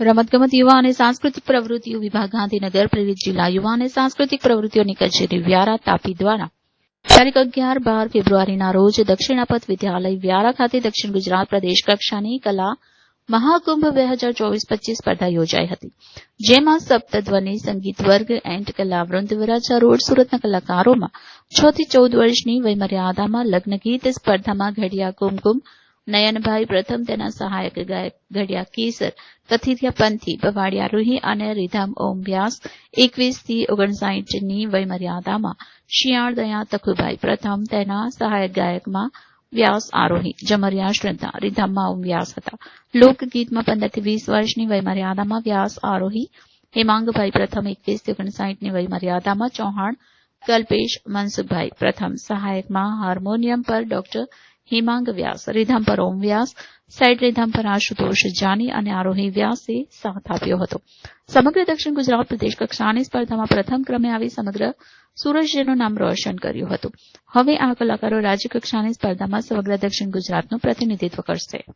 રમતગમત યુવા અને સાંસ્કૃતિક પ્રવૃત્તિઓ વિભાગ, ગાંધીનગર પ્રેરિત જિલ્લા યુવા અને સાંસ્કૃતિક પ્રવૃત્તિઓની કચેરી વ્યારા તાપી દ્વારા તારીખ અગિયાર બાર ફેબ્રુઆરીના રોજ દક્ષિણાપથ વિદ્યાલય વ્યારા ખાતે દક્ષિણ ગુજરાત પ્રદેશ કક્ષાની કલા મહાકુંભ બે હજાર ચોવીસ પચીસ સ્પર્ધા યોજાઈ હતી, જેમાં સપ્તધ્વનિ સંગીત વર્ગ એન્ડ કલાવૃંદ વરાછા રોડ સુરતના કલાકારોમાં છ થી ચૌદ વર્ષની વયમર્યાદામાં લગ્ન ગીત સ્પર્ધામાં ઘડિયા કુમકુમ નયનભાઈ પ્રથમ તેના સહાયક ઘડિયા કેસર કથિરિયા પંથી બવાડિયા રૂહી અને રીધામ ઓમ વ્યાસ, એકવીસથી ઓગણસાઠની વયમર્યાદામાં શિયાળ દયા તખુભાઈ પ્રથમ તેના સહાયક ગાયકમાં વ્યાસ આરોહી, જમરિયા શ્રદ્ધા, રીધામમાં ઓમ વ્યાસ હતા. લોકગીતમાં પંદરથી વીસ વર્ષની વયમર્યાદામાં વ્યાસ આરોહી, હેમાંગભાઈ પ્રથમ એકવીસથી ઓગણસાઠની વયમર્યાદામાં ચૌહાણ કલ્પેશ મનસુખભાઈ, પ્રથમ સહાયકમાં હાર્મોનિયમ પર ડોક્ટર હિમાંગ વ્યાસ, રીધામ પર ઓમ વ્યાસ સાઇડ રીધામ પર આશુતોષ જાની અને આરોહી વ્યાસે સાથ આપ્યો હતો. સમગ્ર દક્ષિણ ગુજરાત પ્રદેશ કક્ષાની સ્પર્ધામાં પ્રથમ ક્રમે આવી સમગ્ર સુરત જિલ્લાનું નામ રોશન કર્યું હતું. હવે આ કલાકારો રાજ્ય કક્ષાની સ્પર્ધામાં સમગ્ર દક્ષિણ ગુજરાતનું પ્રતિનિધિત્વ કરશે.